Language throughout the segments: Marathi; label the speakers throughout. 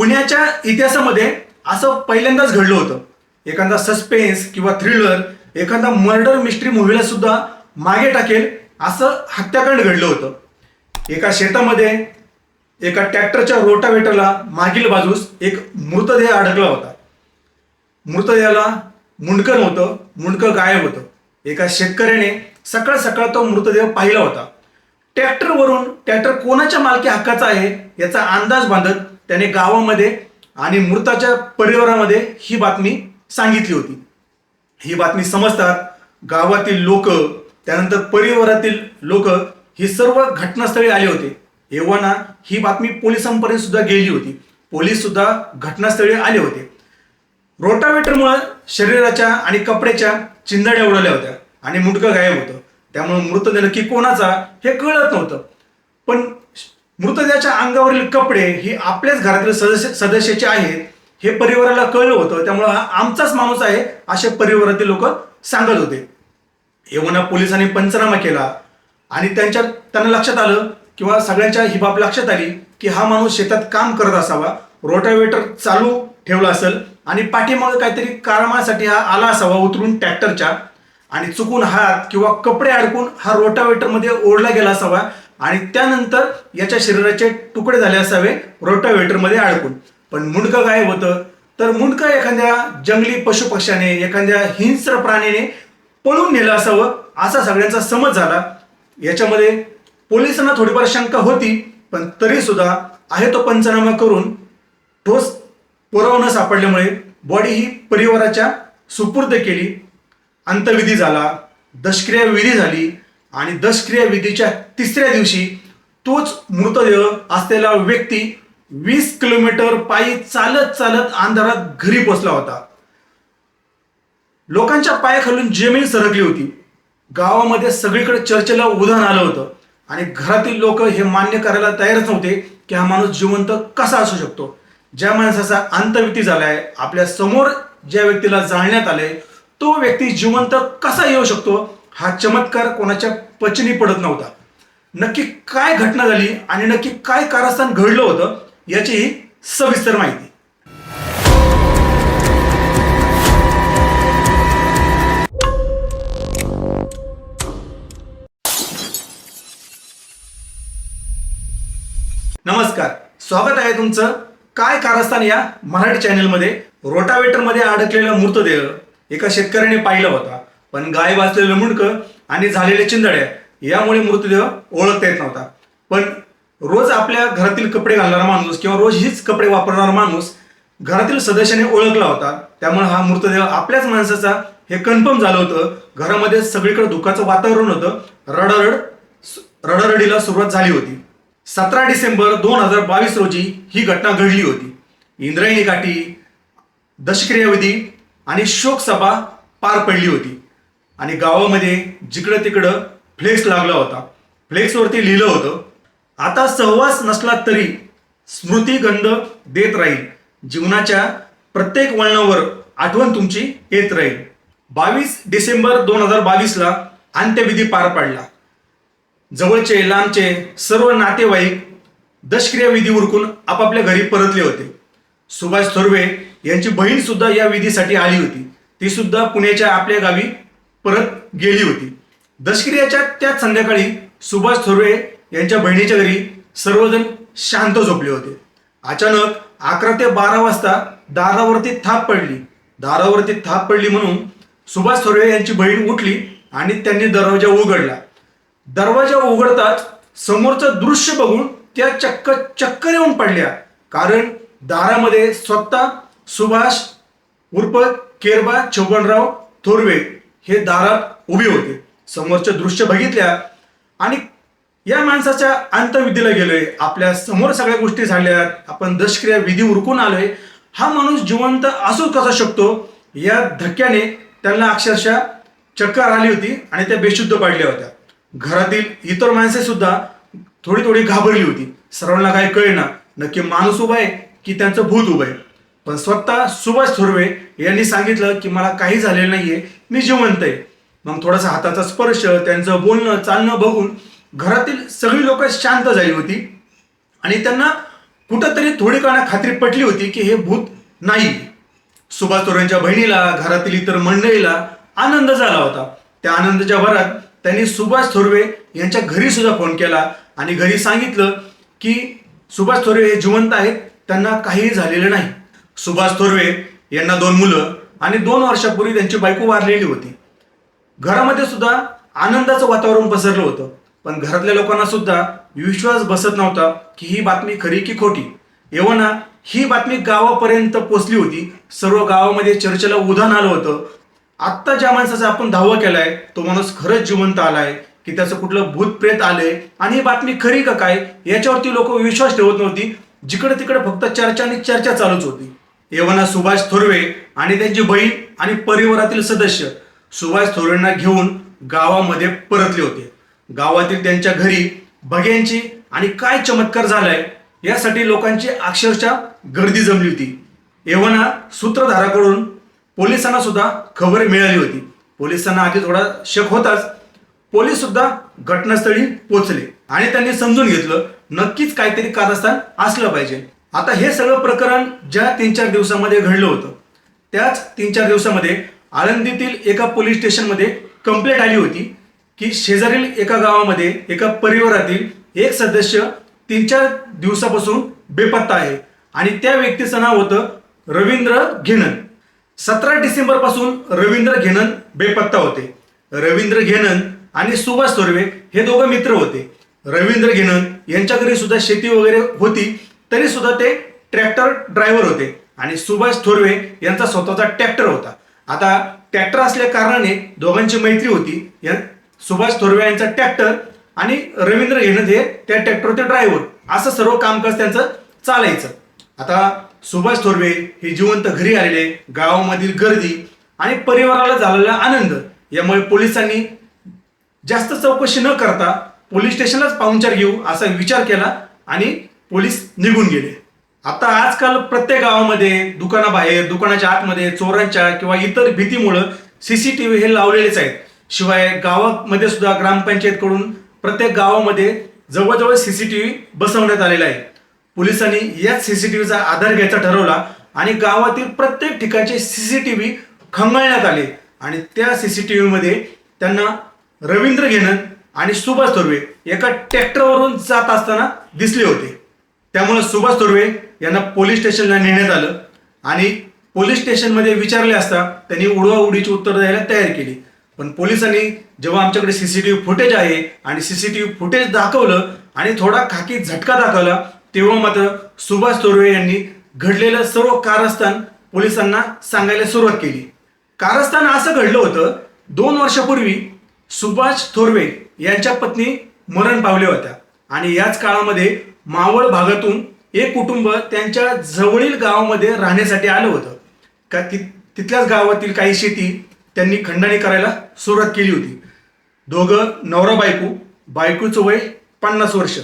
Speaker 1: पुण्याच्या इतिहासामध्ये असं पहिल्यांदाच घडलं होतं. एखादा सस्पेन्स किंवा थ्रिलर एखादा मर्डर मिस्ट्री मूवीला सुद्धा मागे टाकेल असं हत्याकांड घडलं होतं. एका शेतामध्ये एका ट्रॅक्टरच्या रोटावेटरला मागील बाजूस एक मृतदेह अडकला होता. मृतदेहाला मुंडकं नव्हतं मुंडकं गायब होतं. एका शेतकऱ्याने सकाळ सकाळ तो मृतदेह पाहिला होता. ट्रॅक्टरवरून ट्रॅक्टर कोणाच्या मालकी हक्काचा आहे याचा अंदाज बांधत त्याने गावामध्ये आणि मृताच्या परिवारामध्ये ही बातमी सांगितली होती. ही बातमी समजतात गावातील लोक त्यानंतर परिवारातील लोक ही सर्व घटनास्थळी आले होते. एव्हाना ही बातमी पोलिसांपर्यंत सुद्धा गेली होती. पोलीस सुद्धा घटनास्थळी आले होते. रोटावेटरमुळे शरीराच्या आणि कपड्याच्या चिंधड्या उडवल्या होत्या आणि मुटकं गायब होतं. त्यामुळे मृतदेह नक्की कोणाचा हे कळत नव्हतं. पण मृतदेहाच्या अंगावरील कपडे हे आपल्याच घरातील सदस्य सदस्याचे आहेत हे परिवाराला कळलं होतं त्यामुळं हा आमचाच माणूस आहे असे परिवारातील लोक सांगत होते. येवना पोलिसांनी पंचनामा केला आणि त्यांच्या त्यांना लक्षात आलं किंवा सगळ्यांच्या ही बाब लक्षात आली की हा माणूस शेतात काम करत असावा रोटावेटर चालू ठेवला असेल आणि पाठीमागं काहीतरी कारमासाठी हा आला असावा उतरून ट्रॅक्टरच्या आणि चुकून हात किंवा कपडे अडकून हा रोटावेटरमध्ये ओढला गेला असावा आणि त्यानंतर याच्या शरीराचे तुकडे झाले असावे रोटावेटरमध्ये अडकून. पण मुंडकं गायब होतं. तर मुंडकं एखाद्या जंगली पशुपक्ष्याने एखाद्या हिंस्र प्राण्याने पळून नेलं असावं असा सगळ्यांचा समज झाला. याच्यामध्ये पोलिसांना थोडीफार शंका होती पण तरी सुद्धा आहे तो पंचनामा करून ठोस पुरावा न सापडल्यामुळे बॉडी ही परिवाराच्या सुपूर्द केली. अंतविधी झाला दशक्रिया विधी झाली आणि दशक्रिया विधीच्या तिसऱ्या दिवशी तोच मृतदेह असलेला व्यक्ती वीस किलोमीटर पायी चालत चालत अंधारात घरी पोचला होता. लोकांच्या पायाखालून जमीन सरकली होती. गावामध्ये सगळीकडे चर्चेला उधाण आलं होतं. आणि घरातील लोक हे मान्य करायला तयारच नव्हते की हा माणूस जिवंत कसा असू शकतो. ज्या माणसाचा अंतविती झालाय आपल्यासमोर ज्या व्यक्तीला जाळण्यात आलंय तो व्यक्ती जिवंत कसा येऊ शकतो? हा चमत्कार कोणाच्या पचनी पडत नव्हता. नक्की काय घटना झाली आणि नक्की काय कारस्थान घडलं होतं याची ही सविस्तर माहिती. नमस्कार स्वागत आहे तुमचं काय कारस्थान या मराठी चॅनेलमध्ये रोटावेटरमध्ये अडकलेला मृतदेह एका शेतकऱ्याने पाहिला होता. पण गाय वाचलेलं मुंडकं आणि झालेल्या चिंदड्या यामुळे मृतदेह ओळखता येत नव्हता. पण रोज आपल्या घरातील कपडे घालणारा माणूस किंवा रोज हीच कपडे वापरणारा माणूस घरातील सदस्याने ओळखला होता. त्यामुळे हा मृतदेह आपल्याच माणसाचा हे कन्फर्म झालं होतं. घरामध्ये सगळीकडे दुःखाचं वातावरण होतं. रडारड रडारडीला सुरुवात झाली होती. सतरा डिसेंबर दोन हजार बावीस रोजी ही घटना घडली होती. इंद्रायणी काठी दशक्रियाविधी आणि शोकसभा पार पडली होती. आणि गावामध्ये जिकडं तिकडं फ्लेक्स लागला होता. फ्लेक्सवरती लिहिलं होतं आता सहवास नसला तरी स्मृतिगंध देत राहील. जीवनाच्या प्रत्येक वळणावर आठवण तुमची येत राहील. बावीस डिसेंबर दोन हजार बावीसला अंत्यविधी पार पडला. जवळचे लांबचे सर्व नातेवाईक दशक्रियाविधी उरकून आपापल्या घरी परतले होते. सुभाष थोरवे यांची बहीण सुद्धा या विधीसाठी आली होती. ती सुद्धा पुण्याच्या आपल्या गावी परत गेली होती. दशक्रियाच्या त्याच संध्याकाळी सुभाष थोरवे यांच्या बहिणीच्या घरी सर्वजण शांत झोपले होते. अचानक अकरा ते बारा वाजता दारावरती थाप पडली. दारावरती थाप पडली म्हणून सुभाष थोरवे यांची बहीण उठली आणि त्यांनी दरवाजा उघडला. दरवाजा उघडताच समोरचं दृश्य बघून त्या चक्क चक्कर येऊन पडल्या. कारण दारामध्ये स्वतः सुभाष उर्फ केरबा छगनराव थोरवे हे दारात उभे होते. समोरचे दृश्य बघितल्या आणि या माणसाच्या अंतविधीला गेलोय. आपल्यासमोर सगळ्या गोष्टी झाल्या. आपण दशक्रिया विधी उरकून आलोय. हा माणूस जिवंत असू कसा शकतो? या धक्क्याने त्यांना अक्षरशः चक्कर आली होती आणि त्या बेशुद्ध पडल्या होत्या. घरातील इतर माणसे सुद्धा थोडी थोडी घाबरली होती. सर्वांना काही कळेना. नक्की माणूस उभा आहे की त्यांचं भूत उभं आहे? पण स्वतः सुभाष थोरवे यांनी सांगितलं की मला काही झालेलं नाहीये मी जिवंत आहे. मग थोडासा हाताचा स्पर्श त्यांचं बोलणं चालणं बघून घरातील सगळी लोक शांत झाली होती. आणि त्यांना कुठंतरी थोडी काना खात्री पटली होती की हे भूत नाही. सुभाष थोरेंच्या बहिणीला घरातील इतर मंडळीला आनंद झाला होता. त्या आनंदाच्या भरात त्यांनी सुभाष थोरवे यांच्या घरी सुद्धा फोन केला आणि घरी सांगितलं की सुभाष थोरवे हे जिवंत आहेत त्यांना काहीही झालेलं नाही. सुभाष थोरवे यांना दोन मुलं आणि दोन वर्षापूर्वी त्यांची बायको वारलेली होती. घरामध्ये सुद्धा आनंदाचं वातावरण पसरलं होतं. पण घरातल्या लोकांना सुद्धा विश्वास बसत नव्हता की ही बातमी खरी की खोटी. एवना ही बातमी गावापर्यंत पोचली होती. सर्व गावामध्ये चर्चेला उधाण आलं होतं. आत्ता ज्या माणसाचा आपण धावा केलाय तो माणूस खरंच जिवंत आलाय की त्याचं कुठलं भूत प्रेत आलंय आणि ही बातमी खरी का काय याच्यावरती लोक विश्वास ठेवत नव्हती. जिकडे तिकडे फक्त चर्चा आणि चर्चा चालूच होती. एवना सुभाष थोरवे आणि त्यांची बहीण आणि परिवारातील सदस्य सुभाष थोरवेंना घेऊन गावामध्ये परतले होते. गावातील त्यांच्या घरी भग्यांची आणि काय चमत्कार झालाय यासाठी लोकांची अक्षरशः गर्दी जमली होती. एवना सूत्रधाराकडून पोलिसांना सुद्धा खबर मिळाली होती. पोलिसांना आधी थोडा शक होताच. पोलीस सुद्धा घटनास्थळी पोहोचले आणि त्यांनी समजून घेतलं नक्कीच काहीतरी कारस्थान असलं पाहिजे. आता हे सगळं प्रकरण ज्या तीन चार दिवसामध्ये घडलं होतं त्याच तीन चार दिवसामध्ये आळंदीतील एका पोलीस स्टेशनमध्ये कंप्लेंट आली होती की शेजारील एका गावामध्ये एका परिवारातील एक सदस्य तीन चार दिवसापासून बेपत्ता आहे. आणि त्या व्यक्तीचं नाव होतं रवींद्र घेणन सतरा डिसेंबरपासून रवींद्र घेणन बेपत्ता होते. रवींद्र घेणन आणि सुभाष थोरवे हे दोघं मित्र होते. रवींद्र घेणन यांच्या घरी सुद्धा शेती वगैरे होती. तरी सुद्धा ते ट्रॅक्टर ड्रायव्हर होते. आणि सुभाष थोरवे यांचा स्वतःचा ट्रॅक्टर होता. आता ट्रॅक्टर असल्या कारणाने दोघांची मैत्री होती. या सुभाष थोरवे यांचा ट्रॅक्टर आणि रवींद्र घेणं हे त्या ट्रॅक्टरचे ड्रायव्हर. असं सर्व कामकाज त्यांचं चालायचं. आता सुभाष थोरवे हे जिवंत घरी आलेले गावामधील गर्दी आणि परिवाराला झालेला आनंद यामुळे पोलिसांनी जास्त चौकशी न करता पोलीस स्टेशनलाच पाहुणचार घेऊ असा विचार केला आणि पोलीस निघून गेले. आता आजकाल प्रत्येक गावामध्ये दुकानाबाहेर दुकानाच्या आतमध्ये चोरांच्या किंवा इतर भीतीमुळं सीसीटीव्ही हे लावलेलेच आहेत. शिवाय गावामध्ये सुद्धा ग्रामपंचायतकडून प्रत्येक गावामध्ये जवळजवळ सीसीटीव्ही बसवण्यात आलेला आहे. पोलिसांनी याच सीसीटीव्हीचा आधार घ्यायचा ठरवला आणि गावातील प्रत्येक ठिकाणचे सीसीटीव्ही खंगाळण्यात आले आणि त्या सीसीटीव्हीमध्ये त्यांना रवींद्र घेणन आणि सुभाष थोरवे एका ट्रॅक्टरवरून जात असताना दिसले होते. त्यामुळे सुभाष थोरवे यांना पोलीस स्टेशनला नेण्यात आलं आणि पोलीस स्टेशनमध्ये विचारले असता त्यांनी उडवाउडीची उत्तर द्यायला तयार केली. पण पोलिसांनी जेव्हा आमच्याकडे सीसीटीव्ही फुटेज आहे आणि सीसीटीव्ही फुटेज दाखवलं आणि थोडा खाकी झटका दाखवला तेव्हा मात्र सुभाष थोरवे यांनी घडलेलं सर्व कारस्थान पोलिसांना सांगायला सुरुवात केली. कारस्थान असं घडलं होतं दोन वर्षापूर्वी सुभाष थोरवे यांच्या पत्नी मरण पावल्या होत्या. आणि याच काळामध्ये मावळ भागातून एक कुटुंब त्यांच्या जवळील गावामध्ये राहण्यासाठी आलं होतं. का ति तिथल्याच गावातील काही शेती त्यांनी खंडणी करायला सुरुवात केली होती. दोघं नवरा बायको बायकोचं वय पन्नास वर्ष.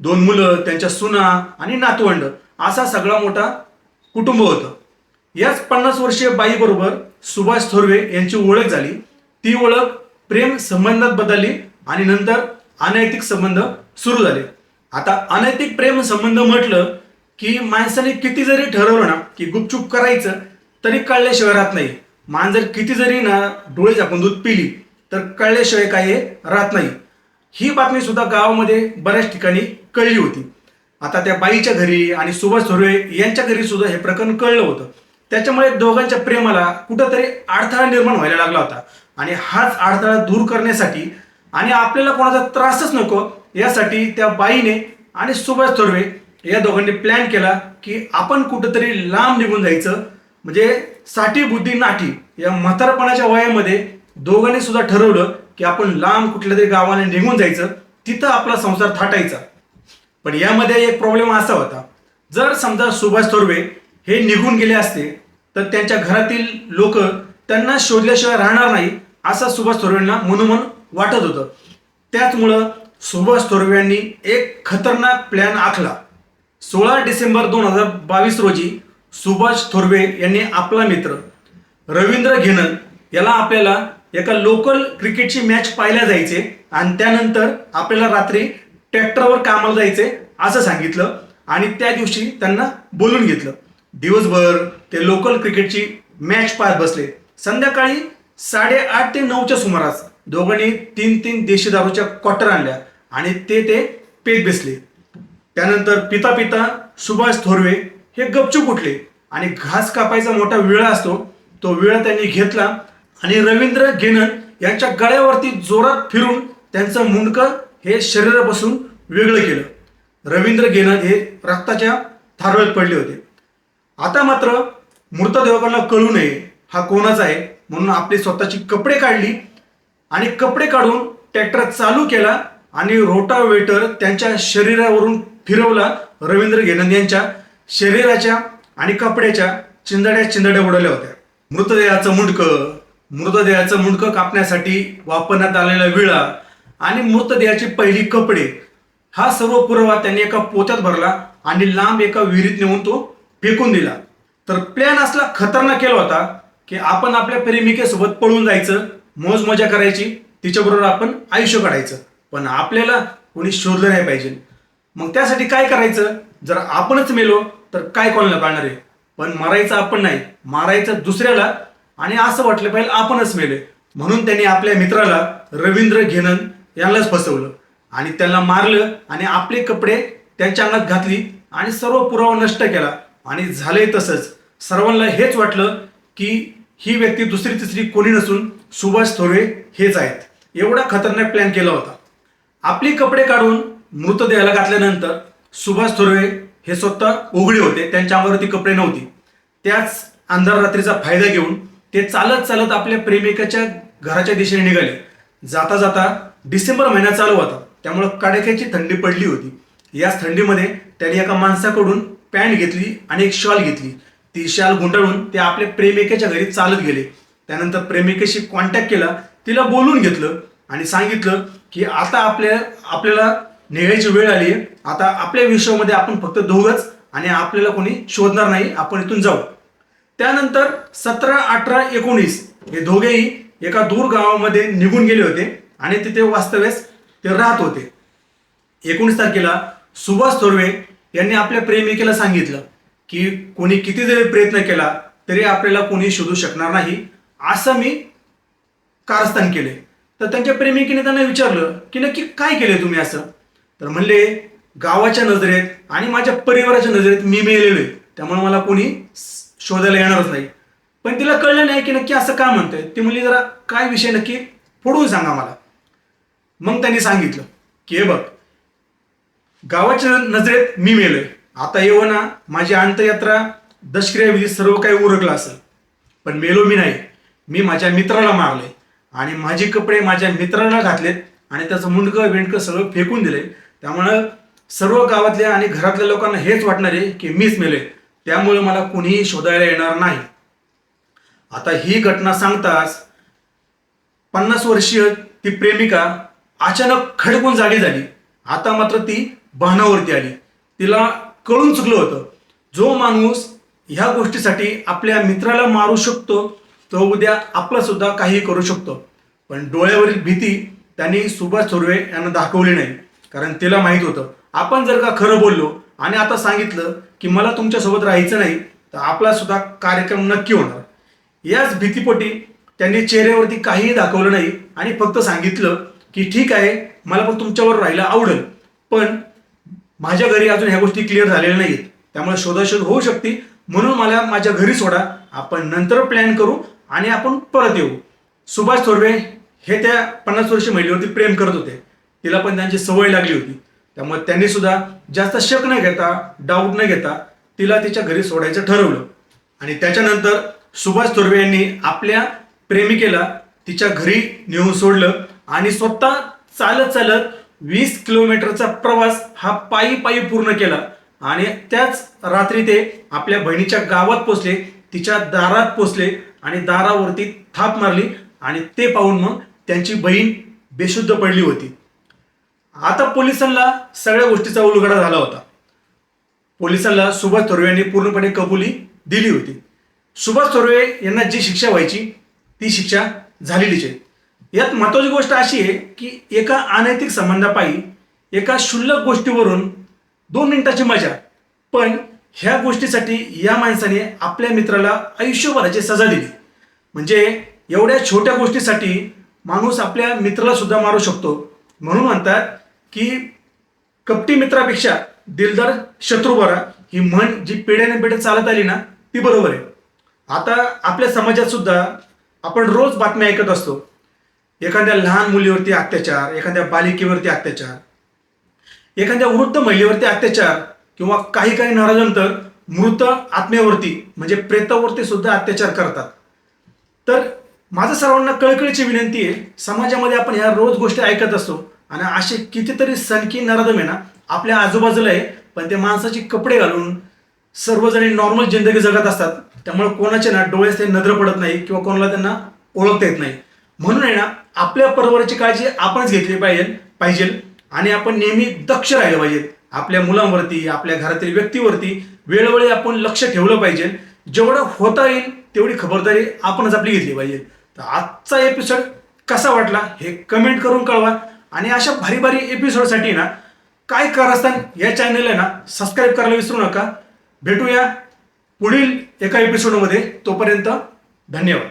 Speaker 1: दोन मुलं त्यांच्या सुना आणि नातवंड असा सगळा मोठा कुटुंब होतं. याच पन्नास वर्षीय बाईबरोबर सुभाष थोरवे यांची ओळख झाली. ती ओळख प्रेम संबंधात बदलली आणि नंतर अनैतिक संबंध सुरू झाले. आता अनैतिक प्रेम संबंध म्हटलं की माणसाने किती जरी ठरवलं ना की गुपचूप करायचं तरी कळल्याशिवाय राहत नाही. मांजर किती जरी ना डोळे झाकून दूध पिली तर कळल्याशिवाय काय हे राहत नाही. ही बातमी सुद्धा गावामध्ये बऱ्याच ठिकाणी कळली होती. आता त्या बाईच्या घरी आणि सुभाष थोरवे यांच्या घरी सुद्धा हे प्रकरण कळलं होतं. त्याच्यामुळे दोघांच्या प्रेमाला कुठंतरी अडथळा निर्माण व्हायला लागला होता. आणि हाच अडथळा दूर करण्यासाठी आणि आपल्याला कोणाचा त्रासच नको यासाठी त्या बाईने आणि सुभाष थोरवे या दोघांनी प्लॅन केला की आपण कुठंतरी लांब निघून जायचं. म्हणजे साठी बुद्धी नाठी या म्हातारपणाच्या वयामध्ये दोघांनी सुद्धा ठरवलं की आपण लांब कुठल्या तरी गावाने निघून जायचं तिथं आपला संसार थाटायचा. पण यामध्ये एक प्रॉब्लेम असा होता. जर समजा सुभाष थोरवे हे निघून गेले असते तर त्यांच्या घरातील लोक त्यांना शोधल्याशिवाय राहणार नाही असं सुभाष थोरवेंना मनोमन वाटत होतं. त्याचमुळं सुभाष थोरवे यांनी एक खतरनाक प्लॅन आखला. सोळा डिसेंबर दोन हजार बावीस रोजी सुभाष थोरवे यांनी आपला मित्र रवींद्र घेणन याला आपल्याला एका लोकल क्रिकेटची मॅच पाहायला जायचे आणि त्यानंतर आपल्याला रात्री ट्रॅक्टरवर कामाला जायचे असं सांगितलं आणि त्या दिवशी त्यांना बोलून घेतलं. दिवसभर ते लोकल क्रिकेटची मॅच पाहत बसले. संध्याकाळी साडेआठ ते नऊच्या सुमारास दोघांनी तीन तीन देशी दारूच्या क्वार्टर आणल्या आणि ते ते पेत बेसले. त्यानंतर पिता पिता सुभाष थोरवे हे गपचूप उठले आणि घास कापायचा मोठा विळा असतो तो विळा त्यांनी घेतला आणि रवींद्र गेनन यांच्या गळ्यावरती जोरात फिरून त्यांचं मुंडकं हे शरीरापासून वेगळं केलं. रवींद्र गेनन हे रक्ताच्या थारोळ्यात पडले होते. आता मात्र मृतदेवाला कळू नये हा कोणाचा आहे म्हणून आपली स्वतःची कपडे काढली आणि कपडे काढून ट्रॅक्टर चालू केला आणि रोटावेटर त्यांच्या शरीरावरून फिरवला रवींद्र घेनंद यांच्या शरीराच्या आणि कपड्याच्या चिंदड्या चिंदड्या उडवल्या होत्या. मृतदेहाचं मुंडकं मृतदेहाचं मुंडकं कापण्यासाठी वापरण्यात आलेला विळा आणि मृतदेहाची पहिली कपडे हा सर्व पुरावा त्यांनी एका पोत्यात भरला आणि लांब एका विहिरीत नेऊन तो फेकून दिला. तर प्लॅन असला खतरनाक केला होता की आपण आपल्या प्रेमिकेसोबत पळून जायचं मोज मजा करायची तिच्याबरोबर आपण आयुष्य काढायचं. पण आपल्याला कोणी शोधलं नाही पाहिजे. मग त्यासाठी काय करायचं? जर आपणच मेलो तर काय कोणाला पाळणार आहे? पण मारायचं आपण नाही. मारायचं दुसऱ्याला आणि असं वाटलं पाहिजे आपणच मेले म्हणून त्यांनी आपल्या मित्राला रवींद्र घेनन यांनाच फसवलं. आणि त्यांना मारलं आणि आपले कपडे त्यांच्या अंगात घातली आणि सर्व पुरावा नष्ट केला. आणि झाले तसंच. सर्वांना हेच वाटलं की ही व्यक्ती दुसरी तिसरी कोणी नसून सुभाष थोरे हेच आहेत. एवढा खतरनाक प्लॅन केला होता. आपली कपडे काढून मृतदेहाला घातल्यानंतर सुभाष थोरे हे स्वतः उघडे होते. त्यांच्या अंगावरती कपडे नव्हती. त्याच अंधार रात्रीचा फायदा घेऊन ते चालत चालत आपल्या प्रेमिकाच्या घराच्या दिशेने निघाले. जाता जाता डिसेंबर महिना चालू होता. त्यामुळं कडाक्याची थंडी पडली होती. याच थंडीमध्ये त्यांनी एका माणसाकडून पॅन्ट घेतली आणि एक शॉल घेतली. ती शाल गुंडाळून ते आपल्या प्रेमिकेच्या घरी चालत गेले. त्यानंतर प्रेमिकेशी कॉन्टॅक्ट केला तिला बोलून घेतलं आणि सांगितलं की आता आपल्या आपल्याला निघायची वेळ आली आहे. आता आपल्या विश्वामध्ये आपण फक्त दोघंच आणि आपल्याला कोणी शोधणार नाही आपण इथून जाऊ. त्यानंतर सतरा अठरा एकोणीस हे दोघेही एका दूर गावामध्ये निघून गेले होते आणि तिथे वास्तव्यास ते राहत होते. एकोणीस तारखेला सुभाष थोरवे यांनी आपल्या प्रेमिकेला सांगितलं की कोणी किती जरी प्रयत्न केला तरी आपल्याला कोणी शोधू शकणार नाही. असं मी कारस्थान केले. तर त्यांच्या प्रेमिकेने त्यांना विचारलं की नक्की काय केले तुम्ही असं? तर म्हणले गावाच्या नजरेत आणि माझ्या परिवाराच्या नजरेत मी मेलेलो आहे त्यामुळे मला कोणी शोधायला येणारच नाही. पण तिला कळलं नाही की नक्की असं का म्हणतंय. ती म्हणली जरा काय विषय नक्की? फोडून सांगा मला. मग त्यांनी सांगितलं की हे बघ गावाच्या नजरेत मी मेलोय. आता येऊ ना माझी अंतयात्रा दशक्रियाविधी सर्व काही उरकलं असेल. पण मेलो मी नाही. मी माझ्या मित्राला मारले आणि माझे कपडे माझ्या मित्राला घातलेत आणि त्याचं मुंडकं विंडकं सगळं फेकून दिले. त्यामुळं सर्व गावातल्या आणि घरातल्या लोकांना हेच वाटणार आहे की मीच मेले त्यामुळे मला कुणीही शोधायला येणार नाही. आता ही घटना सांगताच पन्नास वर्षीय ती प्रेमिका अचानक खडकून जागी झाली. आता मात्र ती भानावरती आली. तिला कळून चुकलं होतं. जो माणूस ह्या गोष्टीसाठी आपल्या मित्राला मारू शकतो तो उद्या आपला सुद्धा काही करू शकतो. पण डोळ्यावरील भीती त्यांनी सुभाष थोरवे यांना दाखवली नाही. कारण तिला माहीत होतं. आपण जर का खरं बोललो आणि आता सांगितलं की मला तुमच्यासोबत राहायचं नाही तर आपला सुद्धा कार्यक्रम नक्की होणार. याच भीतीपोटी त्यांनी चेहऱ्यावरती काहीही दाखवलं नाही आणि फक्त सांगितलं की ठीक आहे मला पण तुमच्यावर राहायला आवडेल. पण माझ्या घरी अजून ह्या गोष्टी क्लिअर झालेल्या नाहीत त्यामुळे शोधाशोध होऊ शकते म्हणून मला माझ्या घरी सोडा. आपण नंतर प्लॅन करू. आणि आपण परत येऊ. सुभाष थोरवे हे त्या पन्नास वर्षीय महिलेवरती प्रेम करत होते. तिला पण त्यांची सवय लागली होती. त्यामुळे त्यांनी सुद्धा जास्त शक न घेता डाऊट न घेता तिला तिच्या घरी सोडायचं ठरवलं. आणि त्याच्यानंतर सुभाष थोरवे यांनी आपल्या प्रेमिकेला तिच्या घरी नेऊन सोडलं आणि स्वतः चालत चालत वीस किलोमीटरचा प्रवास हा पायी पायी पूर्ण केला. आणि त्याच रात्री ते आपल्या बहिणीच्या गावात पोचले तिच्या दारात पोचले आणि दारावरती थाप मारली आणि ते पाहून मग त्यांची बहीण बेशुद्ध पडली होती. आता पोलिसांना सगळ्या गोष्टीचा उलगडा झाला होता. पोलिसांना सुभाष थोरवे यांनी पूर्णपणे कबुली दिली होती. सुभाष थोरवे यांना जी शिक्षा व्हायची ती शिक्षा झालेलीच आहे. यात महत्वाची गोष्ट अशी आहे की एका अनैतिक संबंधापायी एका क्षुल्लक गोष्टीवरून दोन मिनिटाची मजा पण ह्या गोष्टीसाठी या माणसाने आपल्या मित्राला आयुष्यभराची सजा दिली. म्हणजे एवढ्या छोट्या गोष्टीसाठी माणूस आपल्या मित्राला सुद्धा मारू शकतो. म्हणून म्हणतात की कपटी मित्रापेक्षा दिलदार शत्रू बरा ही म्हण जी पिढ्याने पिढ्या चालत आली ना ती बरोबर आहे. आता आपल्या समाजात सुद्धा आपण रोज बातम्या ऐकत असतो. एखाद्या लहान मुलीवरती अत्याचार एखाद्या बालिकेवरती अत्याचार एखाद्या वृद्ध महिलेवरती अत्याचार किंवा काही काही नाराजांतर मृत आत्म्यावरती म्हणजे प्रेतावरती सुद्धा अत्याचार करतात. तर माझं सर्वांना कळकळीची विनंती आहे समाजामध्ये आपण ह्या रोज गोष्टी ऐकत असतो आणि असे कितीतरी सनकी नराधम आहे ना आपल्या आजूबाजूला आहे पण ते माणसाचे कपडे घालून सर्वजणी नॉर्मल जिंदगी जगत असतात. त्यामुळे कोणाच्या ना डोळ्यास ते नजर पडत नाही किंवा कोणाला त्यांना ओळखता येत नाही. म्हणून आहे ना आपल्या परिवाराची काळजी आपणच घेतली पाहिजे पाहिजे आणि आपण नेहमी दक्ष राहिलं पाहिजे. आपल्या मुलांवरती आपल्या घरातील व्यक्तीवरती वेळोवेळी आपण लक्ष ठेवलं पाहिजे. जेवढं होता येईल तेवढी खबरदारी आपणच आपली घेतली पाहिजे. तर आजचा एपिसोड कसा वाटला हे कमेंट करून कळवा. आणि अशा भारी भारी एपिसोडसाठी ना काय कारस्थान या चॅनलला ना सबस्क्राईब करायला विसरू नका. भेटूया पुढील एका एपिसोडमध्ये तोपर्यंत धन्यवाद.